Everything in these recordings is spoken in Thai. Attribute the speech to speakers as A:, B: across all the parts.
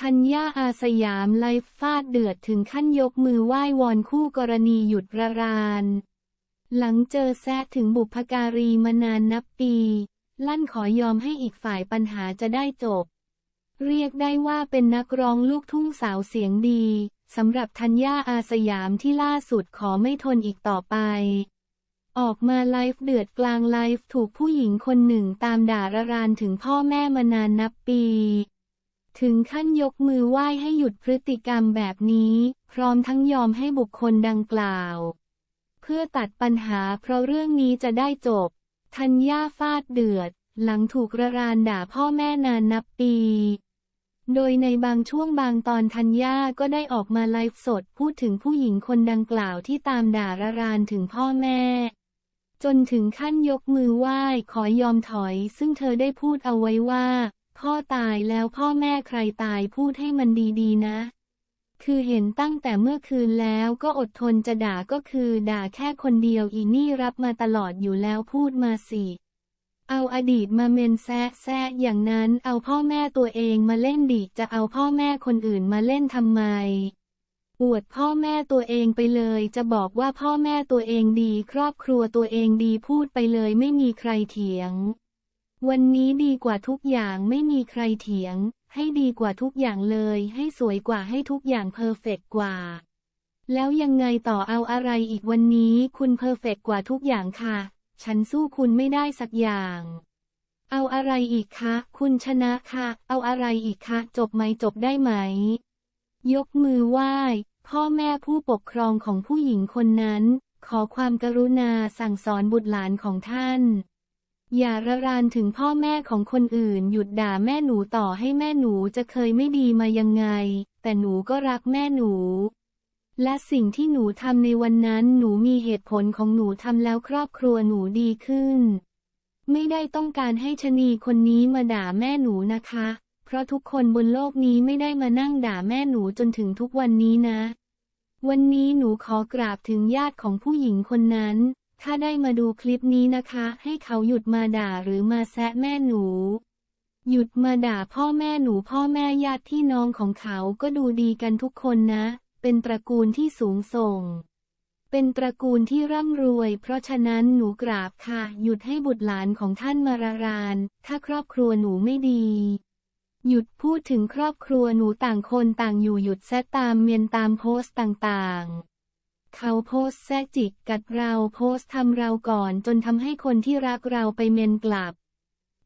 A: ธัญญาอาสยามไลฟ์ฟาดเดือดถึงขั้นยกมือไหว้วอนคู่กรณีหยุดระราน หลังเจอแซะถึงบุพการีมานานนับปี ลั่นขอยอมให้อีกฝ่ายปัญหาจะได้จบ เรียกได้ว่าเป็นนักร้องลูกทุ่งสาวเสียงดีสำหรับธัญญาอาสยามที่ล่าสุดขอไม่ทนอีกต่อไป ออกมาไลฟ์เดือดกลางไลฟ์ถูกผู้หญิงคนหนึ่งตามด่าระรานถึงพ่อแม่มานานนับปี ถึงขั้นยกมือไหว้ให้หยุดพฤติกรรมแบบนี้ พร้อมทั้งยอมให้บุคคลดังกล่าว เพื่อตัดปัญหาเพราะเรื่องนี้จะได้จบธัญญาฟาดเดือด หลังถูกระรานด่าพ่อแม่นานนับปี โดยในบางช่วงบางตอนธัญญาก็ได้ออกมาไลฟ์สดพูดถึงผู้หญิงคนดังกล่าวที่ตามด่าระรานถึงพ่อแม่ จนถึงขั้นยกมือไหว้ขอยอมถอย ซึ่งเธอได้พูดเอาไว้ว่า พ่อตายแล้วพ่อแม่ใครตายพูดให้มันดีๆนะ คือเห็นตั้งแต่เมื่อคืนแล้วก็อดทนจะด่าก็คือด่าแค่คนเดียวอีนี่รับมาตลอดอยู่แล้วพูดมาสิเอาอดีตมาเมนแซะแซะอย่างนั้นเอาพ่อแม่ตัวเองมาเล่นดิจะเอาพ่อแม่คนอื่นมาเล่นทำไม อวดพ่อแม่ตัวเองไปเลย จะบอกว่าพ่อแม่ตัวเองดี ครอบครัวตัวเองดีพูดไปเลยไม่มีใครเถียง วันนี้ดีกว่าทุกอย่างไม่มีใครเถียง ให้ดีกว่าทุกอย่างเลย ให้สวยกว่าให้ทุกอย่างเพอร์เฟกกว่า แล้วยังไงต่อเอาอะไรอีกวันนี้คุณเพอร์เฟกกว่าทุกอย่างค่ะ ฉันสู้คุณไม่ได้สักอย่าง เอาอะไรอีกคะ คุณชนะค่ะ เอาอะไรอีกคะ จบไหมจบได้ไหม ยกมือไหว้ พ่อแม่ผู้ปกครองของผู้หญิงคนนั้น ขอความกรุณาสั่งสอนบุตรหลานของท่าน อย่าระรานถึงพ่อแม่ของคนอื่น หยุดด่าแม่หนูต่อให้แม่หนูจะเคยไม่ดีมายังไง แต่หนูก็รักแม่หนู และสิ่งที่หนูทำในวันนั้นหนูมีเหตุผลของหนูทำแล้วครอบครัวหนูดีขึ้น ไม่ได้ต้องการให้ชะนีคนนี้มาด่าแม่หนูนะคะ เพราะทุกคนบนโลกนี้ไม่ได้มานั่งด่าแม่หนูจนถึงทุกวันนี้นะ วันนี้หนูขอกราบถึงญาติของผู้หญิงคนนั้น ถ้าได้มาดูคลิปนี้นะคะ ให้เขาหยุดมาด่าหรือมาแซะแม่หนู หยุดมาด่าพ่อแม่หนูพ่อแม่ญาติพี่น้องของเขาก็ดูดีกันทุกคนนะ เป็นตระกูลที่สูงส่ง เป็นตระกูลที่ร่ำรวย เพราะฉะนั้นหนูกราบค่ะ หยุดให้บุตรหลานของท่านมาระราน ถ้าครอบครัวหนูไม่ดีหยุดพูดถึงครอบครัวหนูต่างคนต่างอยู่หยุดแซะตามเมียนตามโพสต์ต่างๆ เขาโพสแซจิกกัดเราโพสทำเราก่อนจนทำให้คนที่รักเราไปเมนกลับ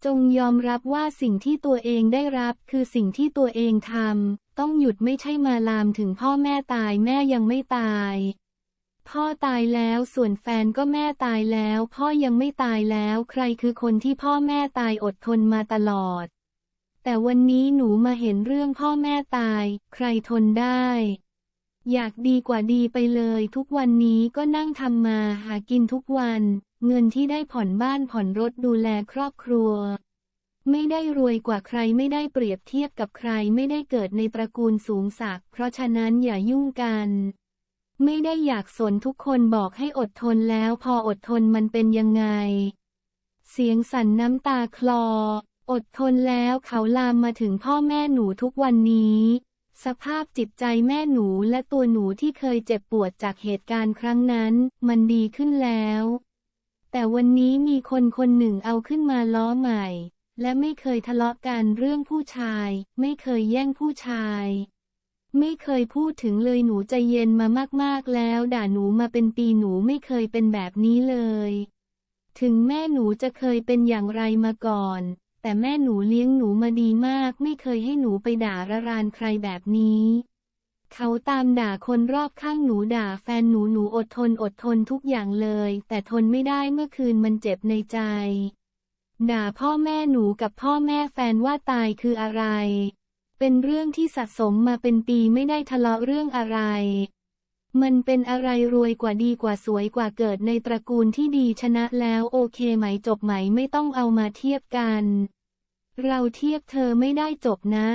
A: จงยอมรับว่าสิ่งที่ตัวเองได้รับคือสิ่งที่ตัวเองทำต้องหยุดไม่ใช่มาลามถึงพ่อแม่ตายแม่ยังไม่ตาย พ่อตายแล้วส่วนแฟนก็แม่ตายแล้ว พ่อยังไม่ตายแล้วใครคือคนที่พ่อแม่ตายอดทนมาตลอด แต่วันนี้หนูมาเห็นเรื่องพ่อแม่ตาย ใครทนได้ อยากดีกว่าดีไปเลย ทุกวันนี้ก็นั่งทำมาหากินทุกวัน เงินที่ได้ผ่อนบ้านผ่อนรถดูแลครอบครัว ไม่ได้รวยกว่าใครไม่ได้เปรียบเทียบกับใครไม่ได้เกิดในตระกูลสูงศัก เพราะฉะนั้นอย่ายุ่งกัน ไม่ได้อยากสนทุกคนบอกให้อดทนแล้วพออดทนมันเป็นยังไง เสียงสั่นน้ำตาคลอ อดทนแล้วเขาลามมาถึงพ่อแม่หนูทุกวันนี้ สภาพจิตใจแม่หนูและตัวหนูที่เคยเจ็บปวดจากเหตุการณ์ครั้งนั้น มันดีขึ้นแล้ว แต่วันนี้มีคนคนหนึ่งเอาขึ้นมาล้อใหม่ และไม่เคยทะเลาะกันเรื่องผู้ชาย ไม่เคยแย่งผู้ชาย ไม่เคยพูดถึงเลยหนูใจเย็นมามากๆแล้ว ด่าหนูมาเป็นปีหนูไม่เคยเป็นแบบนี้เลย ถึงแม่หนูจะเคยเป็นอย่างไรมาก่อน แต่แม่หนูเลี้ยงหนูมาดีมากไม่เคยให้หนูไปด่าระรานใครแบบนี้ เขาตามด่าคนรอบข้างหนูด่าแฟนหนูหนูอดทนอดทนทุกอย่างเลย แต่ทนไม่ได้เมื่อคืนมันเจ็บในใจ ด่าพ่อแม่หนูกับพ่อแม่แฟนว่าตายคืออะไร เป็นเรื่องที่สะสมมาเป็นปีไม่ได้ทะเลาะเรื่องอะไร มันเป็นอะไรรวยกว่าดีกว่าสวยกว่าเกิดในตระกูลที่ดีชนะแล้วโอเคไหมจบไหมไม่ต้องเอามาเทียบกัน เราเทียบเธอไม่ได้จบนะ